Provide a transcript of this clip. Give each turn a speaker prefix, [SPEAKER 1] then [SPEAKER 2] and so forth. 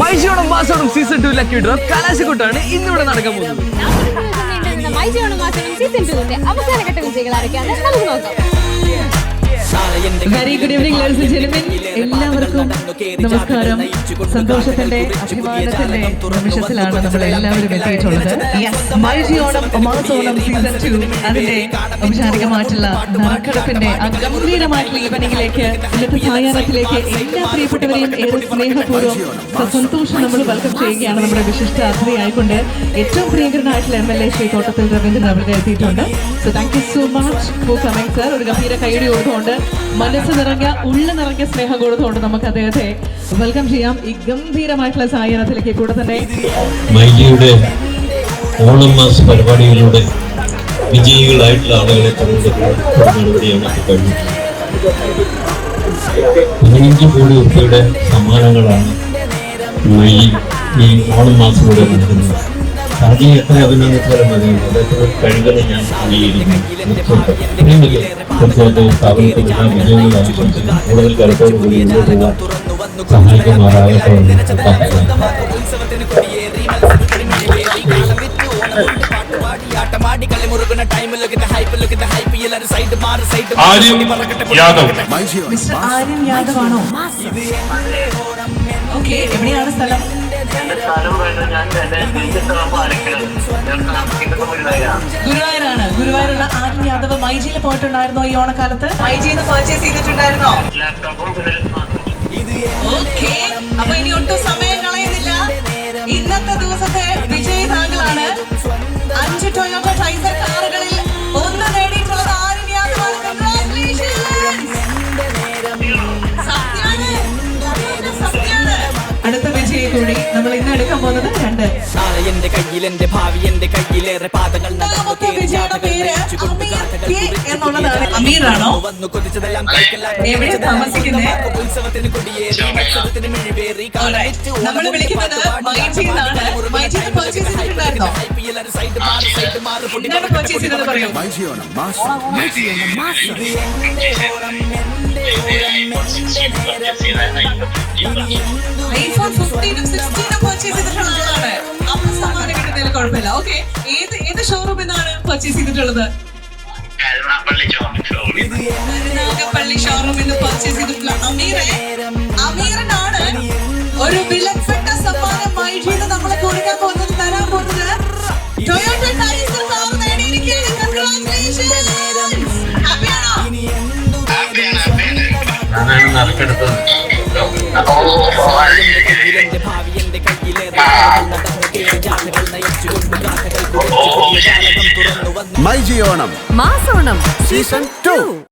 [SPEAKER 1] മൈജിയോണം മാസോണം season two lucky draw കലാശക്കൂട്ടാണ് ഇന്നിവിടെ നടക്കാൻ പോകുന്നത്.
[SPEAKER 2] മൈജിയോണം മാസം സീസൺ ടുവിന്റെ അവസാനഘട്ട വിജയികൾ ആരൊക്കെയാണ് നമുക്ക് നോക്കാം.
[SPEAKER 3] Very good evening ladies gentlemen നമസ്കാരം. സന്തോഷത്തിന്റെ അഭിമാനത്തിന്റെ നിമിഷത്തിലാണ് നമ്മൾ എല്ലാവരും എത്തിയിട്ടുള്ളത് മൈജി ഓണം സീസൺ ടു അതിന്റെ ഔപചാരികമായിട്ടുള്ള നറുക്കെടുപ്പിന്റെ അഗംഭീരമായിട്ടുള്ള ഗംഭീരമായിട്ടുള്ള ഈവനിങ്ങിലേക്ക് ഇന്നത്തെ സായാഹ്നത്തിലേക്ക് എല്ലാ പ്രിയപ്പെട്ടവരെയും ഏറെ സ്നേഹപൂർവം സന്തോഷം നമ്മൾ വെൽക്കം ചെയ്യുകയാണ് നമ്മുടെ വിശിഷ്ട അതിഥിയായിക്കൊണ്ട് ഏറ്റവും പ്രിയങ്കരനായിട്ടുള്ള M L A Shri Thottathil Raveendran അവിടെ എത്തിയിട്ടുണ്ട്. So thank you so much for coming sir ഒരു ഗംഭീര കൈയടി കൊടുത്തുകൊണ്ട് മനസ്സ് നിറഞ്ഞ ഉള്ള നിറഞ്ഞ സ്നേഹം കൊടുത്തുകൊണ്ട് നമുക്ക് അദ്ദേഹത്തെ വെൽക്കം ചെയ്യാം. ഈ ഗംഭീരമായിട്ടുള്ള സായാഹ്നത്തിലേക്ക് കൂടെ തന്നെ.
[SPEAKER 4] മൈലിയുടെ ഓണം മാസ് പരിപാടിയിലൂടെ വിജയികളായിട്ടുള്ള ആളുകളെ പതിനഞ്ച് കോടി രൂപയുടെ സമ്മാനങ്ങളാണ് ഈ ഓണം മാസത്തിലൂടെ നൽകുന്നത്. ആദ്യം എത്ര അഭിനന്ദിച്ചാലും മതി അദ്ദേഹത്തിന് കഴിവുകളെ ഞാൻ തീർച്ചയായിട്ടും സ്ഥാപനത്തിൽ എല്ലാ വിജയങ്ങൾ ആശംസിക്കുന്നു കൂടുതൽ കരുത്തോടു കൂടി മുന്നോട്ട് പോകാൻ സഹായിക്കുമാറാകട്ടെ
[SPEAKER 5] ആര്യം യാദവ്.
[SPEAKER 3] മിസ്റ്റർ ആര്യൻ യാദവ് ആണോ എവിടെയാണ് സ്ഥലം? ഗുരുവായൂരാണ്. ഗുരുവായൂരുള്ള ആദ്യം യാദവ് മൈജിയിൽ പോയിട്ടുണ്ടായിരുന്നോ ഈ ഓണക്കാലത്ത്? മൈജിന്ന് പർച്ചേസ് ചെയ്തിട്ടുണ്ടായിരുന്നോ? ഓക്കെ. അപ്പൊ ഇനി ഒട്ടും സമയം കളയുന്നില്ല. ഇന്നത്തെ ദിവസത്തെ വിജയി താങ്കളാണ് അഞ്ച് ടൊയോട്ട ടൈസർ കാറുകളിൽ നമ്മൾ ഇന്ന് എടുക്കാൻ പോകുന്നത് രണ്ട്.
[SPEAKER 6] നാളെ എന്റെ കയ്യിൽ എന്റെ ഭാവി എന്റെ കയ്യിലേറെ പാതകൾ
[SPEAKER 3] എന്നുള്ളതാണ്. അമീറാണോ?
[SPEAKER 6] വന്നു കൊതിച്ചതെല്ലാം കൈക്കലാക്കി
[SPEAKER 3] എവിടെ താമസിക്കുന്നേ
[SPEAKER 6] ഉത്സവത്തിന് കൊടിയേറി മത്സരത്തിന് മിഴിവേറി
[SPEAKER 3] നമ്മൾ വിളിക്കുന്നത് മൈജി എന്നാണ് മൈജി പർച്ചേസ് ചെയ്തിട്ടുണ്ടായിരുന്നോ?
[SPEAKER 6] സൈഡ് മാറി സൈഡ് മാറി
[SPEAKER 3] പർച്ചേസ് ചെയ്തത് പറയൂ. ഐഫോൺ ഫിഫ്റ്റീനും സിക്സ്റ്റീനും പർച്ചേസ് ചെയ്തിട്ടുള്ളത്. ഷോറൂമിൽ. നിന്ന് പർച്ചേസ് ചെയ്തിട്ടുള്ള
[SPEAKER 6] വന്നു
[SPEAKER 7] മൈജി ഓണം
[SPEAKER 2] മാസോണം.
[SPEAKER 7] Season two